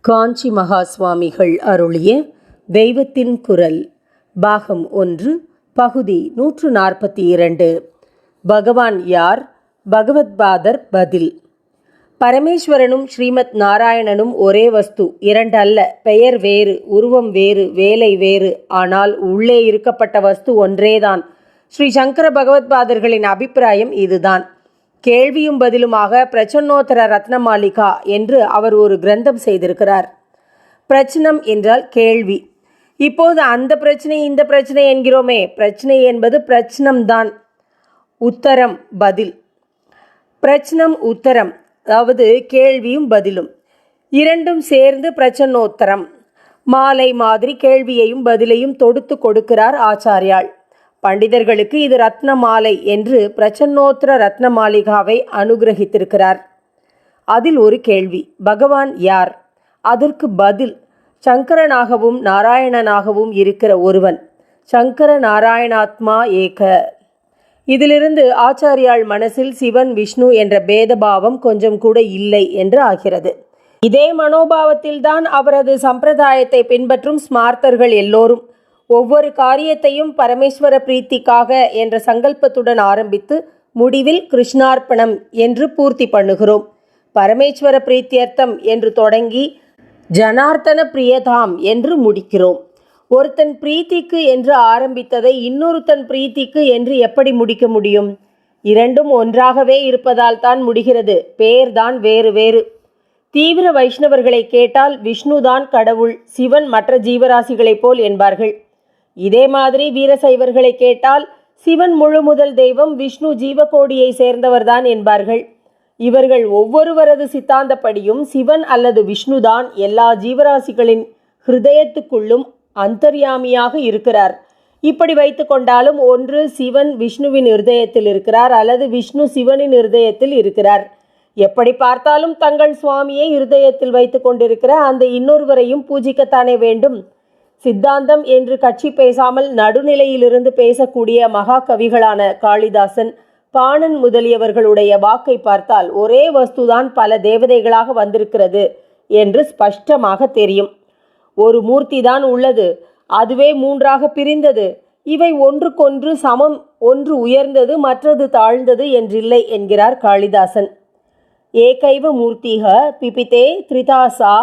காஞ்சி மகா சுவாமிகள் அருளிய தெய்வத்தின் குரல் பாகம் ஒன்று பகுதி நூற்று நாற்பத்தி இரண்டு. பகவான் யார்? பகவத்பாதர் பதில். பரமேஸ்வரனும் ஸ்ரீமத் நாராயணனும் ஒரே வஸ்து இரண்டு அல்ல பெயர் வேறு உருவம் வேறு வேலை வேறு ஆனால் உள்ளே இருக்கப்பட்ட வஸ்து ஒன்றேதான். ஸ்ரீ சங்கர பகவத்பாதர்களின் அபிப்பிராயம் இதுதான். கேள்வியும் பதிலுமாக பிரச்சன்னோத்தர ரத்னமாலிகா என்று அவர் ஒரு கிரந்தம் செய்திருக்கிறார். பிரச்சனம் என்றால் கேள்வி. இப்போது அந்த பிரச்சனை இந்த பிரச்சனை என்கிறோமே. பிரச்சனை என்பது பிரச்சனம்தான். உத்தரம் பதில். பிரச்சனம் உத்தரம். அதாவது கேள்வியும் பதிலும். இரண்டும் சேர்ந்து பிரச்சனோத்தரம் மாலை மாதிரி கேள்வியையும் பதிலையும் தொடுத்து கொடுக்கிறார் ஆச்சாரியாள் பண்டிதர்களுக்கு இது ரத்ன மாலை என்று பிரச்சன்னோத்திர ரத்ன மாளிகாவை அனுகிரகித்திருக்கிறார். அதில் ஒரு கேள்வி பகவான் யார்? அதற்கு பதில் சங்கரனாகவும் நாராயணனாகவும் இருக்கிற ஒருவன் சங்கர நாராயணாத்மா ஏக. இதிலிருந்து ஆச்சாரியாள் மனசில் சிவன் விஷ்ணு என்ற பேதபாவம் கொஞ்சம் கூட இல்லை என்று ஆகிறது. இதே மனோபாவத்தில்தான் அவரது சம்பிரதாயத்தை பின்பற்றும் ஸ்மார்த்தர்கள் எல்லோரும். ஒவ்வொரு காரியத்தையும் பரமேஸ்வர பிரீத்திக்காக என்ற சங்கல்பத்துடன் ஆரம்பித்து முடிவில் கிருஷ்ணார்ப்பணம் என்று பூர்த்தி பண்ணுகிறோம். பரமேஸ்வர பிரீத்தியர்த்தம் என்று தொடங்கி ஜனார்த்தன பிரியதாம் என்று முடிக்கிறோம். ஒருத்தன் பிரீத்திக்கு என்று ஆரம்பித்ததை இன்னொருத்தன் பிரீத்திக்கு என்று எப்படி முடிக்க முடியும்? இரண்டும் ஒன்றாகவே இருப்பதால் தான் முடிகிறது. பேர்தான் வேறு வேறு. தீவிர வைஷ்ணவர்களை கேட்டால் விஷ்ணுதான் கடவுள் சிவன் மற்ற ஜீவராசிகளைப் போல் என்பார்கள். இதே மாதிரி வீரசைவர்களை கேட்டால் சிவன் முழு முதல் தெய்வம் விஷ்ணு ஜீவகோடியை சேர்ந்தவர்தான் என்பார்கள். இவர்கள் ஒவ்வொருவரது சித்தாந்தப்படியும் சிவன் அல்லது விஷ்ணுதான் எல்லா ஜீவராசிகளின் ஹிருதயத்துக்குள்ளும் அந்தர்யாமியாக இருக்கிறார். இப்படி வைத்து கொண்டாலும் ஒன்று சிவன் விஷ்ணுவின் இருதயத்தில் இருக்கிறார் அல்லது விஷ்ணு சிவனின் இருதயத்தில் இருக்கிறார். எப்படி பார்த்தாலும் தங்கள் சுவாமியை இருதயத்தில் வைத்து கொண்டிருக்கிற அந்த இன்னொருவரையும் பூஜிக்கத்தானே வேண்டும். சித்தாந்தம் என்று கட்சி பேசாமல் நடுநிலையிலிருந்து பேசக்கூடிய மகாகவிகளான காளிதாசன் பாணன் முதலியவர்களுடைய வாக்கை பார்த்தால் ஒரே வஸ்துதான் பல தேவதைகளாக வந்திருக்கிறது என்று ஸ்பஷ்டமாக தெரியும். ஒரு மூர்த்தி தான் உள்ளது அதுவே மூன்றாக பிரிந்தது. இவை ஒன்றுக்கொன்று சமம் ஒன்று உயர்ந்தது மற்றது தாழ்ந்தது என்றில்லை என்கிறார் காளிதாசன். ஏகைவ மூர்த்திக பிபிதே த்ரிதாசா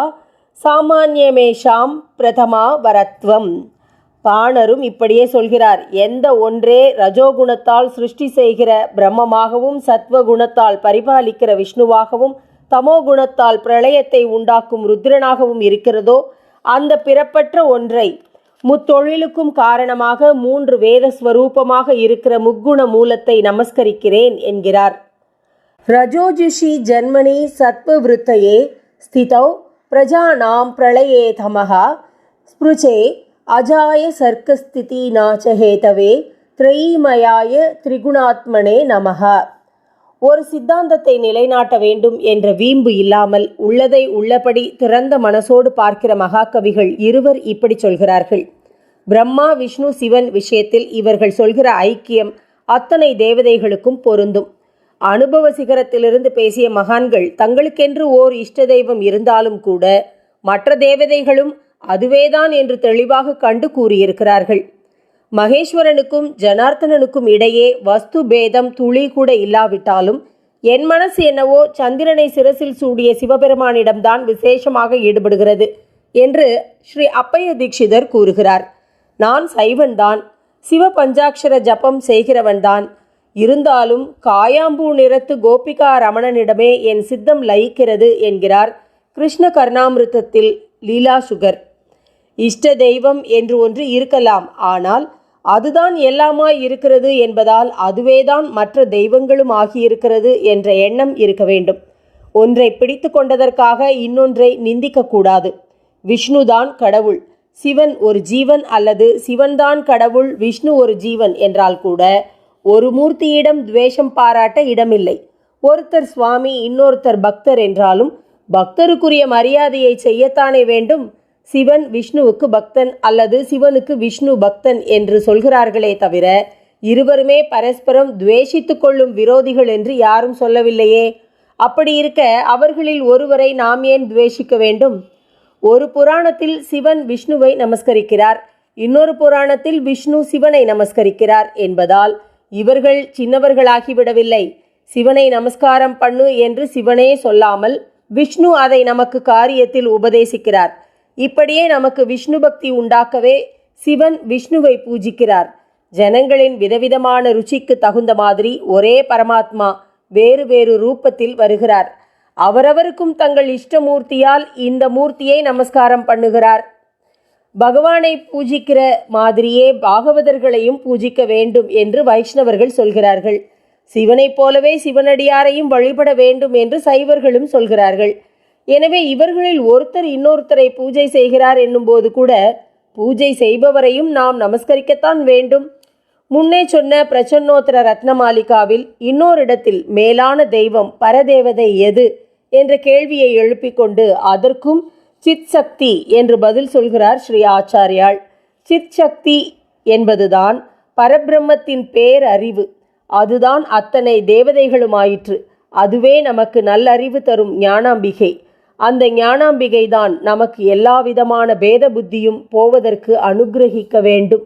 சாமானியமேஷாம் பிரதமா வரத்வம். பாணரும் இப்படியே சொல்கிறார் எந்த ஒன்றே ரஜோகுணத்தால் சிருஷ்டி செய்கிற பிரம்மமாகவும் சத்வகுணத்தால் பரிபாலிக்கிற விஷ்ணுவாகவும் தமோ குணத்தால் பிரளயத்தை உண்டாக்கும் ருத்ரனாகவும் இருக்கிறதோ அந்த பிறப்பற்ற ஒன்றை முத்தொழிலுக்கும் காரணமாக மூன்று வேத ஸ்வரூபமாக இருக்கிற முக்குண மூலத்தை நமஸ்கரிக்கிறேன் என்கிறார். ரஜோஜுஷி ஜன்மனி சத்வவிருத்தையே ஸ்திதௌ பிரஜானாம் பிரளயே தமஹா ஸ்பிருச்சே அஜாய சர்க்கஸ்திதி நாச்சஹேதவே திரைமயாய திரிகுணாத்மனே நமக. ஒரு சித்தாந்தத்தை நிலைநாட்ட வேண்டும் என்ற வீம்பு இல்லாமல் உள்ளதை உள்ளபடி திறந்த மனசோடு பார்க்கிற மகாகவிகள் இருவர் இப்படி சொல்கிறார்கள். பிரம்மா விஷ்ணு சிவன் விஷயத்தில் இவர்கள் சொல்கிற ஐக்கியம் அத்தனை தேவதைகளுக்கும் பொருந்தும். அனுபவ சிகரத்திலிருந்து பேசிய மகான்கள் தங்களுக்கென்று ஓர் இஷ்ட தெய்வம் இருந்தாலும் கூட மற்ற தேவதைகளும் அதுவேதான் என்று தெளிவாக கண்டு கூறியிருக்கிறார்கள். மகேஸ்வரனுக்கும் ஜனார்த்தனனுக்கும் இடையே வஸ்து பேதம் துளி கூட இல்லாவிட்டாலும் என் மனசு என்னவோ சந்திரனை சிரசில் சூடிய சிவபெருமானிடம்தான் விசேஷமாக ஈடுபடுகிறது என்று ஸ்ரீ அப்பைய தீட்சிதர் கூறுகிறார். நான் சைவன்தான் சிவ பஞ்சாட்சர ஜபம் செய்கிறவன்தான் இருந்தாலும் காயாம்பூ நிறத்து கோபிகா ரமணனிடமே என் சித்தம் லயிக்கிறது என்கிறார் கிருஷ்ண கர்ணாமிருத்தத்தில் லீலா சுகர். இஷ்ட தெய்வம் என்று ஒன்று இருக்கலாம் ஆனால் அதுதான் எல்லாமாய் இருக்கிறது என்பதால் அதுவேதான் மற்ற தெய்வங்களும் ஆகியிருக்கிறது என்ற எண்ணம் இருக்க வேண்டும். ஒன்றை பிடித்து கொண்டதற்காக இன்னொன்றை நிந்திக்கக்கூடாது விஷ்ணுதான் கடவுள். சிவன் ஒரு ஜீவன் அல்லது சிவன்தான் கடவுள் விஷ்ணு ஒரு ஜீவன் என்றால் கூட ஒரு மூர்த்தியிடம் துவேஷம் பாராட்ட இடமில்லை. ஒருத்தர் சுவாமி இன்னொருத்தர் பக்தர் என்றாலும் பக்தருக்குரிய மரியாதையை செய்யத்தானே வேண்டும்? சிவன் விஷ்ணுவுக்கு பக்தன் அல்லது சிவனுக்கு விஷ்ணு பக்தன் என்று சொல்கிறார்களே தவிர இருவருமே பரஸ்பரம் துவேஷித்து கொள்ளும் விரோதிகள் என்று யாரும் சொல்லவில்லையே? அப்படி இருக்க அவர்களில் ஒருவரை நாம் ஏன் துவேஷிக்க வேண்டும்? ஒரு புராணத்தில் சிவன் விஷ்ணுவை நமஸ்கரிக்கிறார். இன்னொரு புராணத்தில் விஷ்ணு சிவனை நமஸ்கரிக்கிறார் என்பதால் இவர்கள் சின்னவர்களாகிவிடவில்லை. சிவனை நமஸ்காரம் பண்ணு என்று சிவனே சொல்லாமல் விஷ்ணு அதை நமக்கு காரியத்தில் உபதேசிக்கிறார். இப்படியே நமக்கு விஷ்ணு பக்தி உண்டாக்கவே சிவன் விஷ்ணுவை பூஜிக்கிறார். ஜனங்களின் விதவிதமான ருச்சிக்கு தகுந்த மாதிரி ஒரே பரமாத்மா வேறு வேறு ரூபத்தில் வருகிறார். அவரவருக்கும் தங்கள் இஷ்டமூர்த்தியால் இந்த மூர்த்தியை நமஸ்காரம் பண்ணுகிறார். பகவானை பூஜிக்கிற மாதிரியே பாகவதர்களையும் பூஜிக்க வேண்டும் என்று வைஷ்ணவர்கள் சொல்கிறார்கள். சிவனைப் போலவே சிவனடியாரையும் வழிபட வேண்டும் என்று சைவர்களும் சொல்கிறார்கள். எனவே இவர்களில் ஒருத்தர் இன்னொருத்தரை பூஜை செய்கிறார் என்னும்போது கூட பூஜை செய்பவரையும் நாம் நமஸ்கரிக்கத்தான் வேண்டும். முன்னே சொன்ன பிரச்சன்னோத்தர ரத்னமாலிகாவில் இன்னொரு இடத்தில் மேலான தெய்வம் பரதேவதை எது? என்ற கேள்வியை எழுப்பிக்கொண்டு அதற்கும் சித் சக்தி என்று பதில் சொல்கிறார் ஸ்ரீ ஆச்சாரியாள் சித் சக்தி என்பதுதான் பரபிரம்மத்தின் பேரறிவு. அதுதான் அத்தனை தேவதைகளுமாயிற்று. அதுவே நமக்கு நல்லறிவு தரும் ஞானாம்பிகை. அந்த ஞானாம்பிகை தான் நமக்கு எல்லா விதமான பேத புத்தியும் போவதற்கு அனுக்கிரகிக்க வேண்டும்.